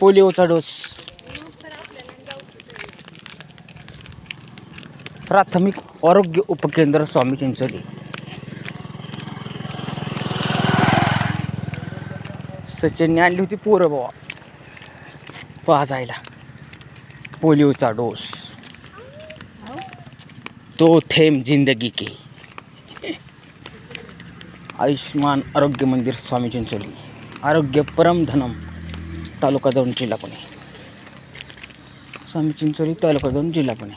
पोलिओचा dose. प्राथमिक आरोग्य उपकेंद्र स्वामी चिंचोली. सचिनने आणली होती पोरं बाबा. पाजायला. पोलिओचा डोस. तो थेंब जिंदगी के आयुष्मान आरोग्य मंदिर स्वामी चिंचोली. आरोग्य परमधनम तालुका दोन जिल्हा पुणे. स्वामी चिंचोली तालुका दोन जिल्हा पुणे.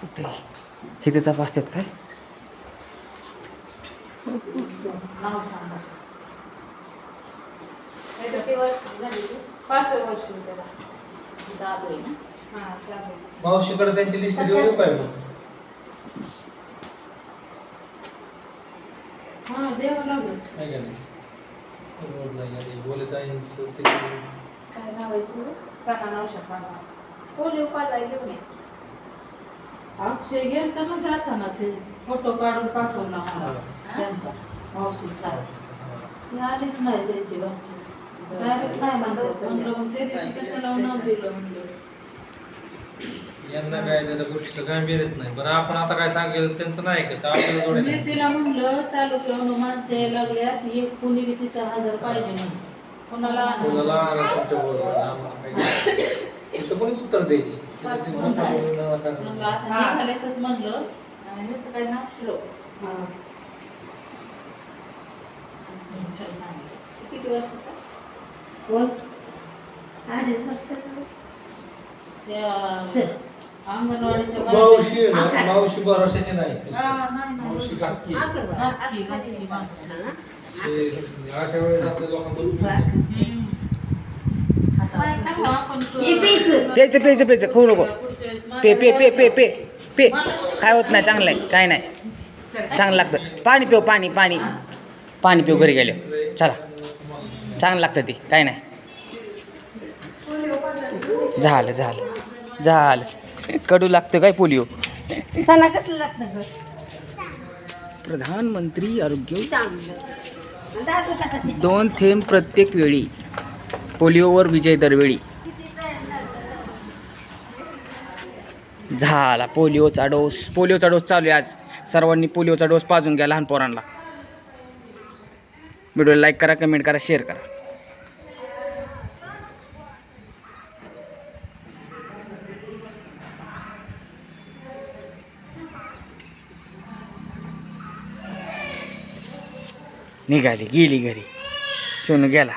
कुठे? हे त्याचा पाचत्यात काय? पाच वर्ष त्याला हा चालेल मावशीकडे त्यांची लिस्ट देऊ काय मग? हा नाही का नाही? का? बोलत आहे अक्षय गेलताना जाताना ते फोटो काढून पाठवला मला त्यांचा मावशीचा ती आलीच नाही त्यांची भाची डायरेक्ट नाही म्हणतात म्हणलं मग त्या दिवशी कशाला नाव दिलं म्हणलं. यांना काय त्याच्या गोष्टीचं गांभीर्यच नाही. बरं आपण आता काय सांगितलं त्यांचं नाही ऐकत. आपल्याला थोडं मी नाही. तिला म्हणलं तालुक्यावरून माणसं यायला लागल्यात. एक कुणी बी तिथं हजर पाहिजे म्हणून. कोणाला आणि तुमच्या बरोबर? इथं कोणी उत्तर द्यायची? म्हणलं. आणि ह्याचं काय नाव श्लोक किती वर्षाचा कोण? अडीच वर्षाचा त्या अंगणवाडीच्या मावशी आहे बाहेर- ना मावशी भरोशाची नाही. हा, नाही, नाही. मावशी काकी आहे. नक्की, नक्की माणसं. ते अशा वेळेस आपल्या लोकांना हम्म. काय खाऊ आपण हे प्यायचं. प्यायचं प्यायचं खाऊ नको. पे पे पे पे पे पे. काय होत नाही चांगलं आहे. काय नाही. चांगलं लागतं. पाणी पिऊ पाणी पाणी. पाणी पिऊ घरी गेले. चला. चांगलं लागतं ते. काय नाही. झालं झालं. झालं. कडू लागतं काय पोलिओ? प्रधानमंत्री आरोग्य? दोन थेंब प्रत्येक वेळी. पोलिओवर विजय दरवेळी. झाला पोलिओचा डोस. पोलिओचा डोस चालू आहे आज. सर्वांनी पोलिओचा डोस पाजून घ्या लहान पोरांना. व्हिडिओला लाईक करा कमेंट करा शेअर करा. निघाली गेली घरी. सोनू गेला.